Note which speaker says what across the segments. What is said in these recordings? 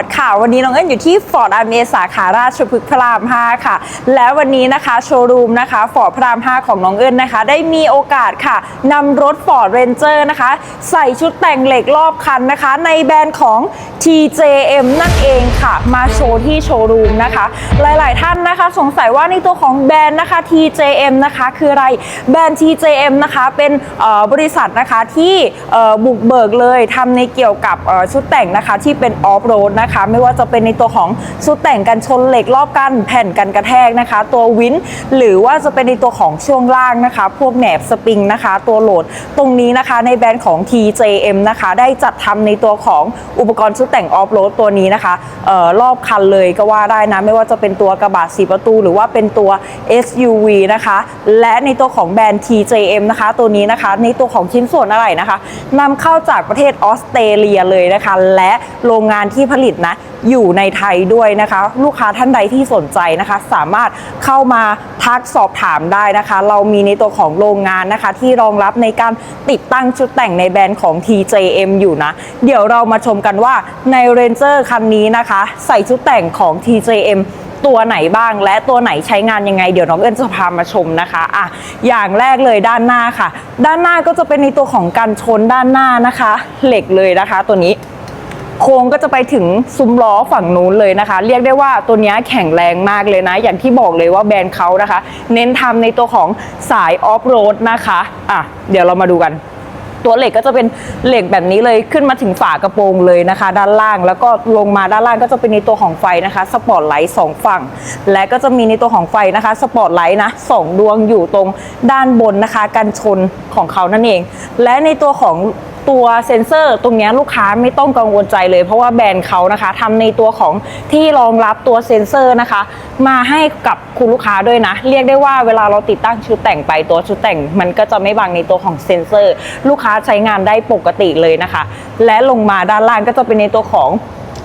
Speaker 1: ร์ดค่ะ วันนี้น้องเอิญอยู่ที่ฟอร์ดอาร์เมสาขาราชพฤกษ์พระราม 5 ค่ะ และวันนี้นะคะโชว์รูมนะคะฟอร์ดพระราม 5 ของน้องเอิญนะคะ ได้มีโอกาสค่ะนำรถฟอร์ดเรนเจอร์นะคะ ใส่ชุดแต่งเหล็กรอบคันนะคะ ในแบรนด์ของ TJM นั่นเองค่ะ มาโชว์ที่โชว์รูมนะคะ หลาย ๆ ท่านนะคะ สงสัยว่าในตัวของแบรนด์นะคะ TJM นะคะคืออะไรแบรนด์ TJM นะคะเป็นบริษัทนะคะที่บุกเบิกเลยทำในเกี่ยวกับชุดแต่งนะคะที่เป็นออฟโรดนะคะไม่ว่าจะเป็นในตัวของชุดแต่งกันชนเหล็กรอบกันแผ่นกันกระแทกนะคะ ตัววินหรือว่าจะเป็นในตัวของช่วงล่างนะคะ พวกแหนบสปริงนะคะ ตัวโหลดตรงนี้นะคะในแบรนด์ของ TJM นะคะ ได้จัดทำในตัวของอุปกรณ์ชุดแต่งออฟโรดตัวนี้นะคะออรอบคันเลยก็ว่าได้นะไม่ว่าจะเป็นตัวกระบะสีประตู หรือว่าเป็นตัว SUV นะคะ และในตัวของแบรนด์ TJM นะคะ ตัวนี้นะคะในตัวของชิ้นส่วนอะไรนะคะนำเข้าจากประเทศออสเตรเลียเลยนะคะ และโรงงานที่ผลิตนะอยู่ในไทยด้วยนะคะ ลูกค้าท่านใดที่สนใจนะคะ สามารถเข้ามาทักสอบถามได้นะคะ เรามีในตัวของโรงงานนะคะ ที่รองรับในการติดตั้งชุดแต่งในแบรนด์ของ TJM อยู่นะ เดี๋ยวเรามาชมกันว่าใน Ranger คันนี้นะคะ ใส่ชุดแต่งของ TJM ตัวไหนบ้างและตัวไหนใช้งานยังไง เดี๋ยวน้องเอิญจะพามาชมนะคะอะอย่างแรกเลยด้านหน้าค่ะ ด้านหน้าก็จะเป็นในตัวของกันชนด้านหน้านะคะ เหล็กเลยนะคะ ตัวนี้ โค้งก็จะไปถึงซุ้มล้อฝั่งนู้นเลยนะคะ เรียกได้ว่าตัวนี้แข็งแรงมากเลยนะ อย่างที่บอกเลยว่าแบรนด์เขานะคะ เน้นทำในตัวของสายออฟโรดนะคะอะเดี๋ยวเรามาดูกันตัวเหล็กก็จะเป็นเหล็กแบบนี้เลยขึ้นมาถึงฝากระโปรงเลยนะคะ ด้านล่างแล้วก็ลงมาด้านล่างก็จะเป็นในตัวของไฟนะคะสปอตไลท์สองฝั่ง และก็จะมีในตัวของไฟนะคะสปอตไลท์นะสองดวงอยู่ตรงด้านบนนะคะ กันชนของเขานั่นเอง และในตัวของ ตัวเซ็นเซอร์ตรงนี้ลูกค้าไม่ต้องกังวลใจเลย เพราะว่าแบรนด์เขานะคะทำในตัวของที่รองรับตัวเซ็นเซอร์นะคะ มาให้กับคุณลูกค้าด้วยนะ เรียกได้ว่าเวลาเราติดตั้งชุดแต่งไปตัวชุดแต่ง มันก็จะไม่บังในตัวของเซ็นเซอร์ ลูกค้าใช้งานได้ปกติเลยนะคะ และลงมาด้านล่างก็จะเป็นในตัวของ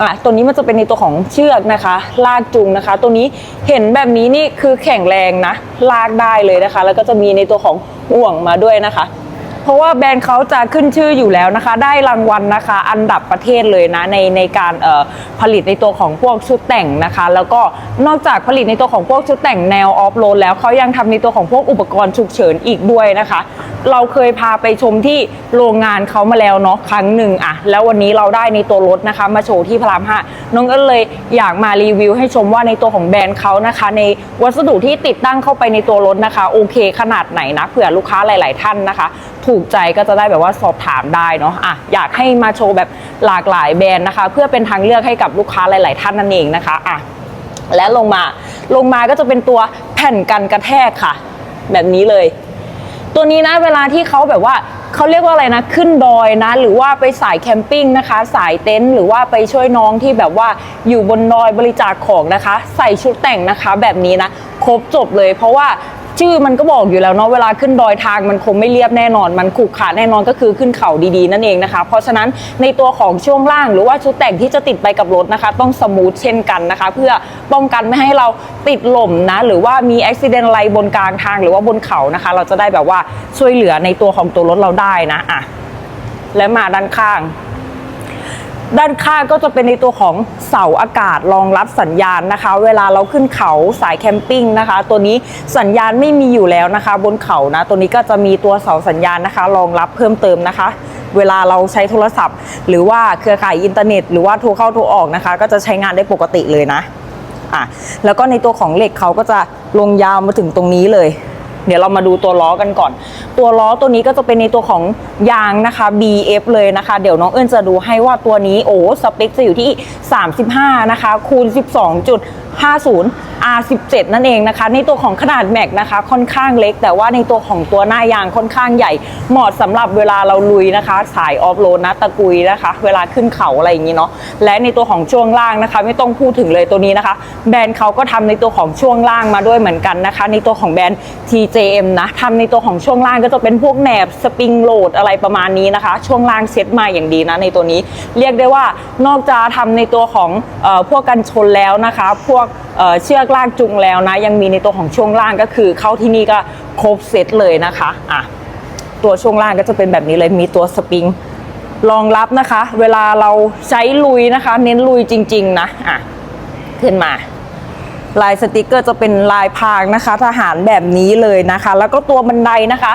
Speaker 1: อะตัวนี้มันจะเป็นในตัวของเชือกนะคะ ลากจูงนะคะ ตัวนี้เห็นแบบนี้นี่คือแข็งแรงนะ ลากได้เลยนะคะ แล้วก็จะมีในตัวของห่วงมาด้วยนะคะ เพราะว่าแบรนด์เขาจะขึ้นชื่ออยู่แล้วนะคะ ได้รางวัลนะคะ อันดับประเทศเลยนะในในการผลิตในตัวของพวกชุดแต่งนะคะ แล้วก็นอกจากผลิตในตัวของพวกชุดแต่งแนวออฟโรดแล้วเขายังทำในตัวของพวกอุปกรณ์ฉุกเฉินอีกด้วยนะคะ เราเคยพาไปชมที่โรงงานเขามาแล้วเนาะครั้งหนึ่งอะแล้ววันนี้เราได้ในตัวรถนะคะ มาโชว์ที่พระรามห้าน้องก็เลยอยากมารีวิว ให้ชมว่าในตัวของแบรนด์เขานะคะ ในวัสดุที่ติดตั้งเข้าไปในตัวรถนะคะโอเคขนาดไหนนะเผื่อลูกค้าหลาย ๆ ท่านนะคะ ถูกใจก็จะได้แบบว่าสอบถามได้เนาะอะอยากให้มาโชว์แบบหลากหลายแบรนด์นะคะ เพื่อเป็นทางเลือกให้กับลูกค้าหลาย ๆ ท่านนั่นเองนะคะอะและลงมาลงมาก็จะเป็นตัวแผ่นกันกระแทกค่ะ แบบนี้เลย ตัวนี้นะเวลาที่เขาแบบว่าเขาเรียกว่าอะไรนะขึ้นดอยนะ หรือว่าไปสายแคมปิ้งนะคะ สายเต็นท์หรือว่าไปช่วยน้องที่แบบว่าอยู่บนดอยบริจาคของนะคะ ใส่ชุดแต่งนะคะ แบบนี้นะ ครบจบเลย เพราะว่า ชื่อมันก็บอกอยู่แล้วเนาะเวลาขึ้นดอยทางมันคงไม่เรียบแน่นอน มันขรุขระแน่นอนก็คือขึ้นเขาดีๆนั่นเองนะคะ เพราะฉะนั้นในตัวของช่วงล่างหรือว่าชุดแต่งที่จะติดไปกับรถนะคะ ต้องสมูทเช่นกันนะคะ เพื่อป้องกันไม่ให้เราติดหล่มนะ หรือว่ามีอุบิเหตุอะไรบนกลางทางหรือว่าบนเขานะคะ เราจะได้แบบว่าช่วยเหลือในตัวของตัวรถเราได้นะอะและมาด้านข้าง ด้านข้างก็จะเป็นในตัวของเสาอากาศรองรับสัญญาณนะคะ เวลาเราขึ้นเขาสายแคมปิ้งนะคะ ตัวนี้สัญญาณไม่มีอยู่แล้วนะคะ บนเขานะ ตัวนี้ก็จะมีตัวเสาสัญญาณนะคะ รองรับเพิ่มเติมนะคะ เวลาเราใช้โทรศัพท์ หรือว่าเครือข่ายอินเทอร์เน็ต หรือว่าโทรเข้าโทรออกนะคะ ก็จะใช้งานได้ปกติเลยนะอะแล้วก็ในตัวของเหล็กเขาก็จะลงยาวมาถึงตรงนี้เลย เดี๋ยวเรามาดูตัวล้อกันก่อน ตัวล้อตัวนี้ก็จะเป็นในตัวของยางนะคะ BF เลยนะคะ เดี๋ยวน้องเอิญจะดูให้ว่าตัวนี้โอ้สเปคจะอยู่ที่ 35 นะคะ คูณ 50R17 นั่นเองนะคะ ในตัวของขนาดแม็กนะคะ ค่อนข้างเล็ก แต่ว่าในตัวของตัวหน้ายางค่อนข้างใหญ่ เหมาะสำหรับเวลาเราลุยนะคะ สายออฟโรดนะตะกุยนะคะ เวลาขึ้นเขาอะไรอย่างนี้เนาะและในตัวของช่วงล่างนะคะ ไม่ต้องพูดถึงเลยตัวนี้นะคะ แบรนด์เขาก็ทำในตัวของช่วงล่างมาด้วยเหมือนกันนะคะ ในตัวของแบรนด์ TJM นะทำในตัวของช่วงล่างก็จะเป็นพวกแหนบสปริงโหลดอะไรประมาณนี้นะคะ ช่วงล่างเซ็ตมาอย่างดีนะในตัวนี้ เรียกได้ว่านอกจากทำในตัวของเออพวกกันชนแล้วนะคะ พวกเเชือกลากจูงแล้วนะ ยังมีในตัวของช่วงล่างก็คือเข้าที่นี่ก็ครบเซตเลยนะคะอะตัวช่วงล่างก็จะเป็นแบบนี้เลยมีตัวสปริงรองรับนะคะ เวลาเราใช้ลุยนะคะ เน้นลุยจริง ๆ นะอะขึ้นมา ลายสติกเกอร์จะเป็นลายพรางนะคะ ทหารแบบนี้เลยนะคะ แล้วก็ตัวบันไดนะคะ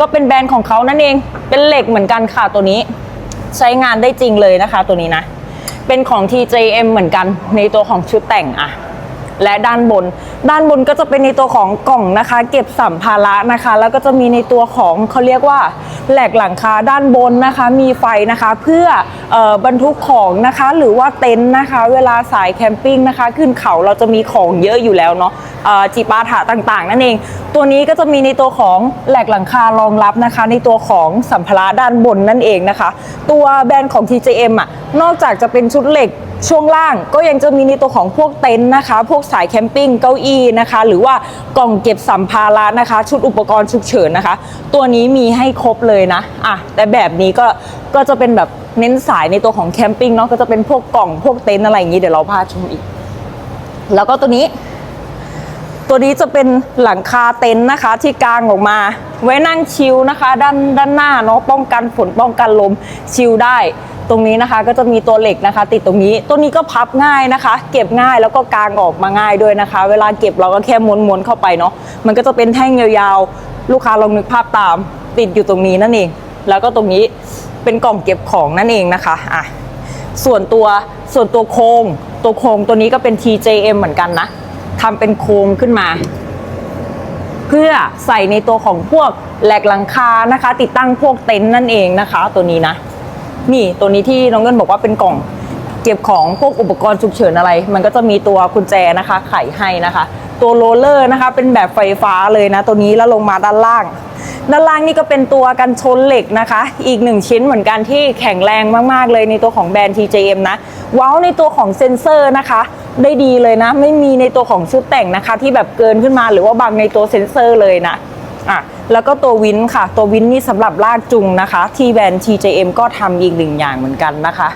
Speaker 1: ก็เป็นแบรนด์ของเขานั่นเองเป็นเหล็กเหมือนกันค่ะตัวนี้ ใช้งานได้จริงเลยนะคะ ตัวนี้นะเป็นของ TJM เหมือนกันในตัวของชุดแต่งอะ และด้านบน ด้านบนก็จะเป็นในตัวของกล่องนะคะ เก็บสัมภาระนะคะ แล้วก็จะมีในตัวของเขาเรียกว่าแหลกหลังคาด้านบนนะคะ มีไฟนะคะ เพื่อบรรทุกของนะคะ หรือว่าเต็นท์นะคะ เวลาสายแคมปิ้งนะคะ ขึ้นเขาเราจะมีของเยอะอยู่แล้วเนาะจิปาถะต่างๆ นั่นเอง ตัวนี้ก็จะมีในตัวของแหลกหลังคารองรับนะคะ ในตัวของสัมภาระด้านบนนั่นเองนะคะ ตัวแบรนด์ของ TJM อะนอกจากจะเป็นชุดเหล็กช่วงล่างก็ยังจะมีในตัวของพวกเต็นท์นะคะ พวกสายแคมปิ้งเก้าอี้นะคะ หรือว่ากล่องเก็บสัมภาระนะคะ ชุดอุปกรณ์ฉุกเฉินนะคะ ตัวนี้มีให้ครบเลยนะอะแต่แบบนี้ก็ก็จะเป็นแบบ เน้นสายในตัวของแคมปิ้งเนาะก็จะเป็นพวกกล่องพวกเต็นท์อะไรอย่างนี้เดี๋ยวเราพาชมอีก แล้วก็ตัวนี้ ตัวนี้จะเป็นหลังคาเต็นท์นะคะ ที่กางออกมา ไว้นั่งชิลนะคะ ด้านด้านหน้าเนาะป้องกันฝนป้องกันลมชิลได้ ตรงนี้นะคะก็จะมีตัวเหล็กนะคะ ติดตรงนี้ตัวนี้ก็พับง่ายนะคะ เก็บง่ายแล้วก็กางออกมาง่ายด้วยนะคะ เวลาเก็บเราก็แค่ม้วนๆเข้าไปเนาะมันก็จะเป็นแท่งยาวๆลูกค้าลองนึกภาพตามติดอยู่ตรงนี้นั่นเองแล้วก็ตรงนี้ เป็นกล่องเก็บของนั่นเองนะคะอะส่วนตัวส่วนตัวโครงตัวโครงตัวนี้ก็เป็น TJM เหมือนกันนะทำเป็นโครงขึ้นมา เพื่อใส่ในตัวของพวกแหลกหลังคานะคะ ติดตั้งพวกเต็นท์นั่นเองนะคะ ตัวนี้นะ นี่ตัวนี้ที่น้องเงินบอกว่าเป็นกล่องเก็บของพวกอุปกรณ์ฉุกเฉินอะไร มันก็จะมีตัวกุญแจนะคะ ไขให้นะคะ ตัวโรลเลอร์นะคะ เป็นแบบไฟฟ้าเลยนะ ตัวนี้แล้วลงมาด้านล่าง ด้านล่างนี่ก็เป็นตัวกันชนเหล็กนะคะ อีกหนึ่งชิ้นเหมือนกันที่แข็งแรงมากๆเลยในตัวของแบรนด์ TJM นะ ว้าวในตัวของเซ็นเซอร์นะคะ ได้ดีเลยนะ ไม่มีในตัวของชุดแต่งนะคะ ที่แบบเกินขึ้นมาหรือว่าบังในตัวเซ็นเซอร์เลยนะอะแล้วก็ตัววินค่ะ ตัววินนี่สำหรับลากจุงนะคะ ที่แบรนด์ TJM ก็ทำอีกหนึ่งอย่างเหมือนกันนะคะ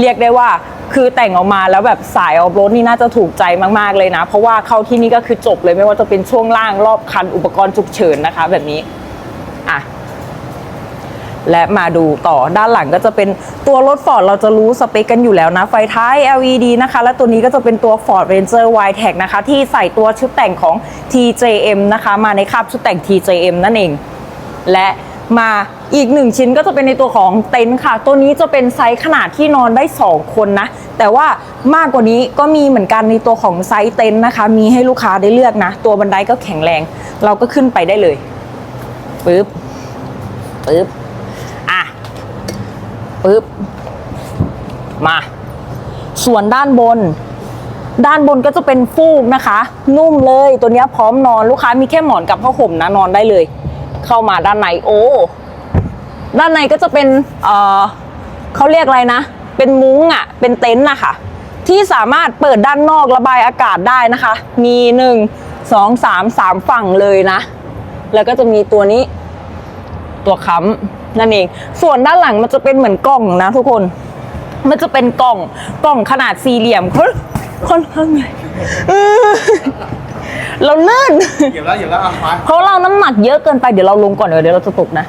Speaker 1: เรียกได้ว่าคือแต่งออกมาแล้วแบบสายออฟโรดนี่น่าจะถูกใจมากๆเลยนะ เพราะว่าเข้าที่นี่ก็คือจบเลยไม่ว่าจะเป็นช่วงล่างรอบคันอุปกรณ์ฉุกเฉินนะคะ แบบนี้ และมาดูต่อด้านหลังก็จะเป็นตัวรถ Ford เราจะรู้สเปคกันอยู่แล้วนะ ไฟท้าย LED นะคะ และตัวนี้ก็จะเป็นตัว Ford Ranger Wide-Tech นะคะ ที่ใส่ตัวชุดแต่งของ TJM นะคะ มาในคาบชุดแต่ง TJM นั่นเอง และมาอีกหนึ่งชิ้นก็จะเป็นในตัวของเต็นท์ค่ะ ตัวนี้จะเป็นไซส์ขนาดที่นอนได้ 2 คนนะ แต่ว่ามากกว่านี้ก็มีเหมือนกันในตัวของไซส์เต็นท์นะคะ มีให้ลูกค้าได้เลือกนะ ตัวบันไดก็แข็งแรง เราก็ขึ้นไปได้เลยปึ๊บปึ๊บ ปึ๊บ มา ส่วนด้านบน ด้านบนก็จะเป็นฟูกนะคะ นุ่มเลยตัวนี้พร้อมนอนลูกค้ามีแค่หมอนกับผ้าห่มนะนอนได้เลย เข้ามาด้านในโอ้ด้านในก็จะเป็นเออเขาเรียกอะไรนะ เป็นมุ้งอะ เป็นเต็นท์นะคะที่สามารถเปิดด้านนอกระบายอากาศได้นะคะ มีหนึ่งสองสามสามฝั่งเลยนะ แล้วก็จะมีตัวนี้ ตัวค้ำนั่นเอง ส่วนด้านหลังมันจะเป็นเหมือนกล่องนะทุกคน มันจะเป็นกล่องกล่องขนาดสี่เหลี่ยมค่อนค่อนข้างใหญ่เออเราเลื่อน
Speaker 2: เหยียบแล้วเหยียบแล้วอะมา
Speaker 1: เพราะเราน้ำหนักเยอะเกินไปเดี๋ยวเราลงก่อนเดี๋ยวเราจะตกนะ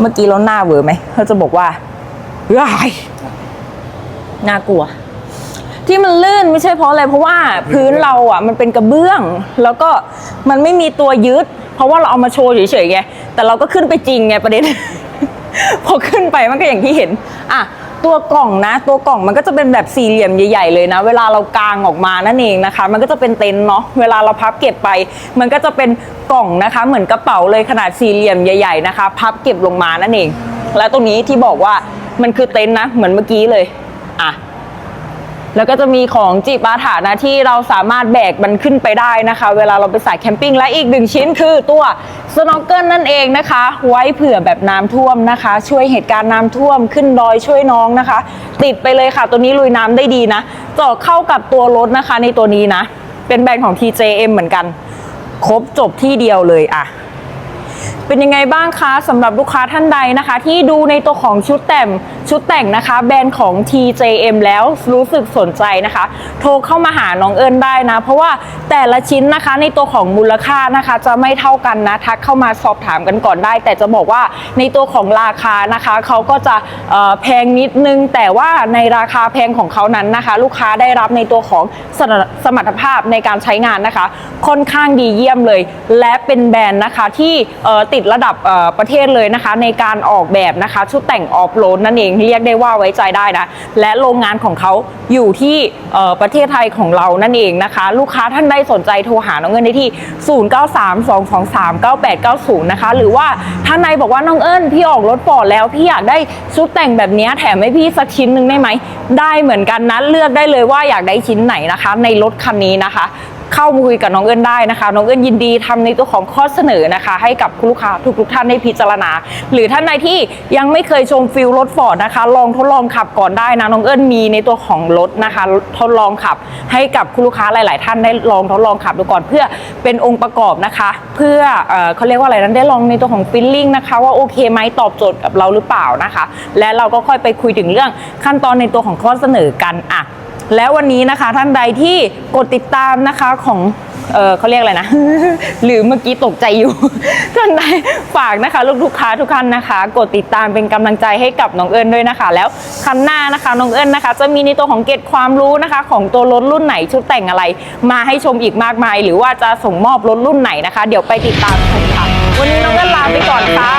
Speaker 1: เมื่อกี้เราหน้าเวอร์ไหมเขาจะบอกว่าว้ายน่ากลัว ที่มันลื่นไม่ใช่เพราะอะไรเพราะว่าพื้นเราอะ มันเป็นกระเบื้อง แล้วก็มันไม่มีตัวยึด เพราะว่าเราเอามาโชว์เฉยๆไงแต่เราก็ขึ้นไปจริงไงประเด็น พอขึ้นไปมันก็อย่างที่เห็นอะตัวกล่องนะ ตัวกล่องมันก็จะเป็นแบบสี่เหลี่ยมใหญ่ๆเลยนะ เวลาเรากางออกมานั่นเองนะคะ มันก็จะเป็นเต็นท์เนาะเวลาเราพับเก็บไป มันก็จะเป็นกล่องนะคะ เหมือนกระเป๋าเลยขนาดสี่เหลี่ยมใหญ่ ๆนะคะ พับเก็บลงมานั่นเอง แล้วตรงนี้ที่บอกว่ามันคือเต็นท์นะ เหมือนเมื่อกี้เลยอะ แล้วก็จะมีของจิปาถานะที่เราสามารถแบกมันขึ้นไปได้นะคะ เวลาเราไปสายแคมปิ้งและอีกหนึ่งชิ้นคือตัวสโนว์เกิลนั่นเองนะคะ ไว้เผื่อแบบน้ำท่วมนะคะ ช่วยเหตุการณ์น้ำท่วมขึ้นดอยช่วยน้องนะคะ ติดไปเลยค่ะ ตัวนี้ลุยน้ำได้ดีนะเจาะเข้ากับตัวรถนะคะในตัวนี้นะ เป็นแบรนด์ของ TJM เหมือนกัน ครบจบที่เดียวเลยอะ เป็นยังไงบ้างคะสำหรับลูกค้าท่านใดนะคะ ที่ดูในตัวของชุดแต่งชุดแต่งนะคะ แบรนด์ของ TJM แล้วรู้สึกสนใจนะคะ โทรเข้ามาหาน้องเอิญได้นะ เพราะว่า แต่ละชิ้นนะคะในตัวของมูลค่านะคะ จะไม่เท่ากันนะทักเข้ามาสอบถามกันก่อนได้ แต่จะบอกว่าในตัวของราคานะคะเขาก็จะแพงนิดนึง แต่ว่าในราคาแพงของเขานั้นนะคะ ลูกค้าได้รับในตัวของสมรรถสมรรถภาพในการใช้งานนะคะ ค่อนข้างดีเยี่ยมเลย และเป็นแบรนด์นะคะที่ติดระดับประเทศเลยนะคะ ในการออกแบบนะคะ ชุดแต่งออฟโรดนั่นเองเรียกได้ว่าไว้ใจได้นะและโรงงานของเขาอยู่ที่ประเทศไทยของเรานั่นเองนะคะ ลูกค้าท่านใดสนใจโทรหาน้องเอิญได้ที่ 0932239890 นะคะ หรือว่าท่านใดบอกว่าน้องเอิญพี่ออกรถปอดแล้วพี่อยากได้ชุดแต่งแบบนี้แถมให้พี่สักชิ้นหนึ่งได้ไหม ได้เหมือนกันนะเลือกได้เลยว่าอยากได้ชิ้นไหนนะคะ ในรถคันนี้นะคะ เข้ามาคุยกับน้องเอิญได้นะคะน้องเอิญยินดีทำในตัวของข้อเสนอนะคะ ให้กับคุณลูกค้าทุกๆท่านได้พิจารณา หรือท่านใดที่ยังไม่เคยชมฟิลรถฟอร์ดนะคะ ลองทดลองขับก่อนได้นะน้องเอิญมีในตัวของรถนะคะทดลองขับให้กับคุณลูกค้าหลาย ๆ ท่านได้ลองทดลองขับดูก่อนเพื่อเป็นองค์ประกอบนะคะ เพื่อเอ่อเขาเรียกว่าอะไรนั้นได้ลองในตัวของฟิลลิ่งนะคะว่าโอเคไหมตอบโจทย์กับเราหรือเปล่านะคะ และเราก็ค่อยไปคุยถึงเรื่องขั้นตอนในตัวของข้อเสนอกันอะ แล้ววันนี้นะคะท่านใดที่กดติดตามนะคะของเออเขาเรียกอะไรนะ หรือเมื่อกี้ตกใจอยู่ ท่านใดฝากนะคะ ลูกทุกค้าทุกท่านนะคะ กดติดตามเป็นกำลังใจให้กับน้องเอิญด้วยนะคะ แล้วคันหน้านะคะน้องเอิญนะคะ จะมีในตัวของเกร็ดความรู้นะคะ ของตัวรถรุ่นไหนชุดแต่งอะไร มาให้ชมอีกมากมาย หรือว่าจะส่งมอบรถรุ่นไหนนะคะ เดี๋ยวไปติดตามชมค่ะวันนี้น้องเอิญลาไปก่อนค่ะ